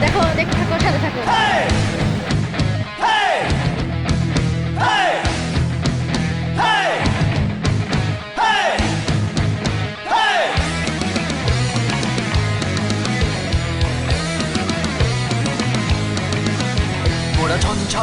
দেখো দেখতে থাকো সাথে থাকো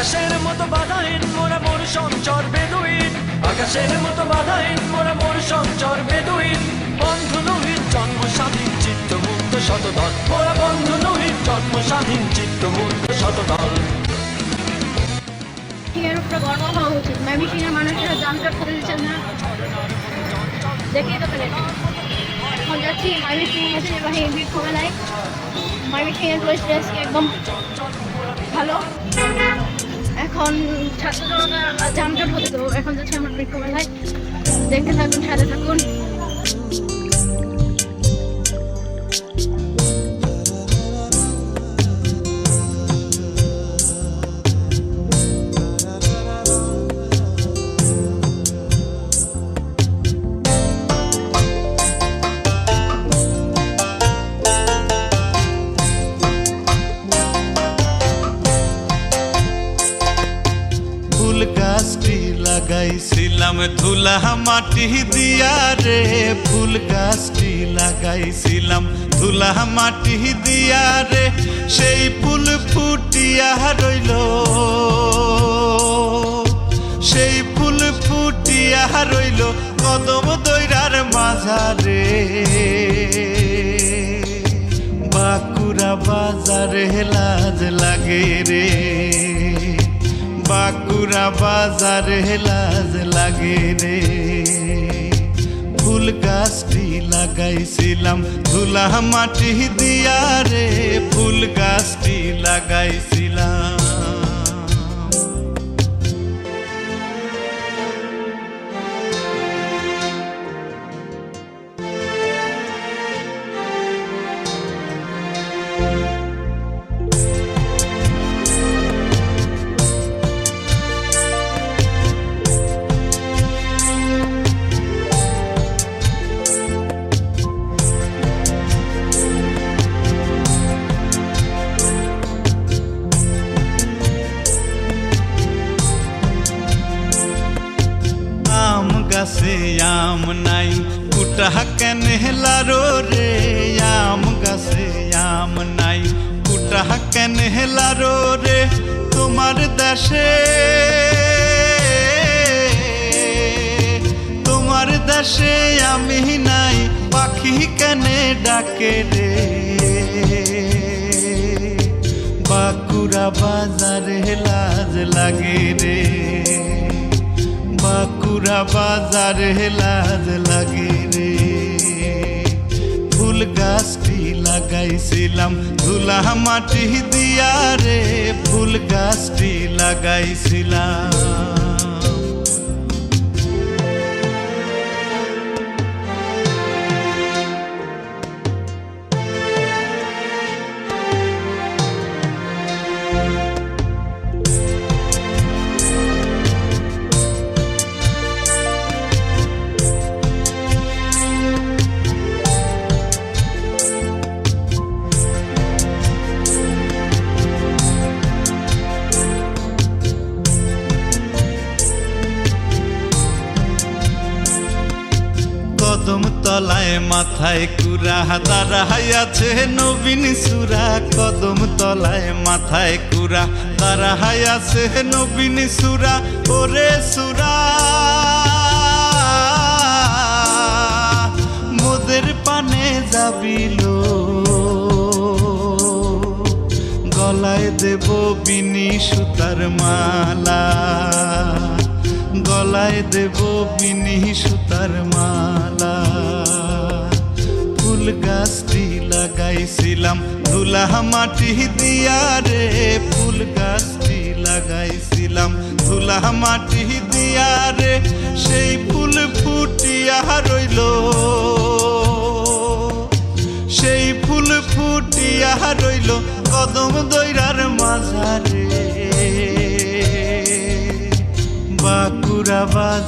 আকাশের মতো বাধাহীন মোরা মোর সঞ্চর বেদুইন। আকাশের মতো বাধাহীন মোরা মোর সঞ্চর বেদুইন। বন্ধু নহিত জন্ম স্বাধীন, চিত্ত মুক্ত শতদল। মোরা বন্ধু নহিত জন্ম স্বাধীন, চিত্ত মুক্ত শতদল। মানুষেরা করে দিচ্ছেন না। দেখেই তো এখন যাচ্ছি একদম ভালো। এখন ছাত্র জনতা যানজট হতো এখন যাচ্ছি আমার বৃক্ষ মেলায় দেখতে থাকুন সাথে থাকুন। লাগাইছিলাম ধুলা মাটি দিয়া রে, ফুল গাছটি লাগাইছিলাম। ধুলা মাটি দিয়া রে, সেই ফুল ফুটিয়া রইল। সেই ফুল ফুটিয়া রইল কদম দৈরার মাঝারে। বাঁকুড়া বাজারে লাজ লাগে রে। বাঁকুড়া বাজার হেলাজ লাগে রে। ফুল গাছটি লাগাইছিলাম, ধুলা মাটি দিয়া রে। ফুল গাছটি লাগাইছিলাম গাছে আম নাই কুটা কেন হেলারো রে আম গাছে আম নাই কুটা কেন হেলারো রে তোমার দেশে তোমার দেশে আমি নাই পাখি কেনে ডাকে রে বাঁকুড়া বাজারে লাজ লাগে রে বাঁকুড়া বাজারে লাজ লাগে রে। ফুল গাছটি লাগাইছিলাম ধুলা মাটি দিয়া রে। ফুল গাছটি লাগাইছিলাম। তলায় মাথায় কুরা দাঁড়াই আছে নবীন সুরা। কদম তলায় মাথায় কুরা দাঁড়াই আছে নবীন সুরা। ওরে সুরা। মোদের পানে যাবিল। গলায় দেব বিনি সুতার মালা। গলায় দেব বিনি সুতার মালা। গাছটি লাগাইছিলাম। ধুলা মাটি দিয়া রে ফুল গাছটি লাগাইছিলাম। ধুলা মাটি দিয়া রে সেই ফুল ফুটিয়া রইল। সেই ফুল ফুটিয়া রইল কদম দৈরার মাঝারে। বাঁকুড়া বাজ